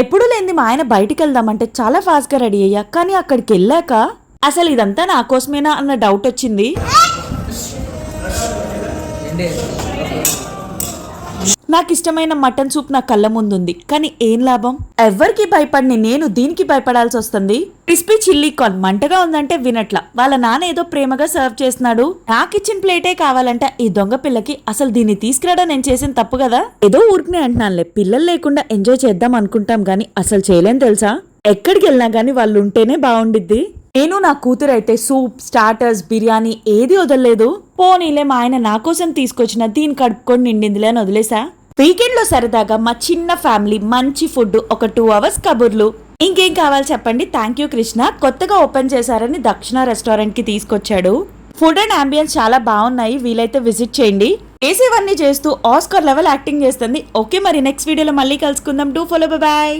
ఎప్పుడు లేనిది మా ఆయన బయటికి వెళ్దామంటే చాలా ఫాస్ట్గా రెడీ అయ్యా. కానీ అక్కడికి వెళ్ళాక అసలు ఇదంతా నా కోసమేనా అన్న డౌట్ వచ్చింది. నాకు ఇష్టమైన మటన్ సూప్ నా కళ్ళ ముందుంది. కానీ ఏం లాభం? ఎవరికి భయపడిని నేను దీనికి భయపడాల్సి వస్తుంది క్రిస్పీ చిల్లీ కార్న్ మంటగా ఉందంటే వినట్ల. వాళ్ళ నాన్న ఏదో ప్రేమగా సర్వ్ చేస్తున్నాడు. నాకు ఇచ్చిన ప్లేటే కావాలంటే. ఈ దొంగ పిల్లకి అసలు దీన్ని తీసుకురావడం నేను చేసిన తప్పు కదా? ఏదో ఊరికనే అంటున్నానులే. పిల్లలు లేకుండా ఎంజాయ్ చేద్దాం అనుకుంటాం గానీ అసలు చేయలేం తెలుసా? ఎక్కడికి వెళ్ళినా గానీ వాళ్ళు ఉంటేనే బాగుండిద్ది నేను నా కూతురు అయితే సూప్ స్టార్టర్స్ బిర్యానీ ఏది వదలలేదు. పోనీలే మా ఆయన నా కోసం తీసుకొచ్చిన దీని కడుపుకొని నిండిందిలే అని వదిలేసా? వీకెండ్లో సరదాగా మా చిన్న ఫ్యామిలీ మంచి ఫుడ్ ఒక టూ అవర్స్ కబుర్లు. ఇంకేం కావాలి చెప్పండి? Thank you Krishna. కొత్తగా ఓపెన్ చేశారని దక్షిణ రెస్టారెంట్కి తీసుకొచ్చాడు. ఫుడ్ అండ్ అంబియన్స్ చాలా బాగున్నాయి. వీలైతే విజిట్ చేయండి. చేసేవన్నీ చేస్తూ ఆస్కర్ లెవెల్ యాక్టింగ్ చేస్తుంది. ఓకే మరి నెక్స్ట్ వీడియోలో మళ్ళీ కలుసుకుందాం. Do follow bye.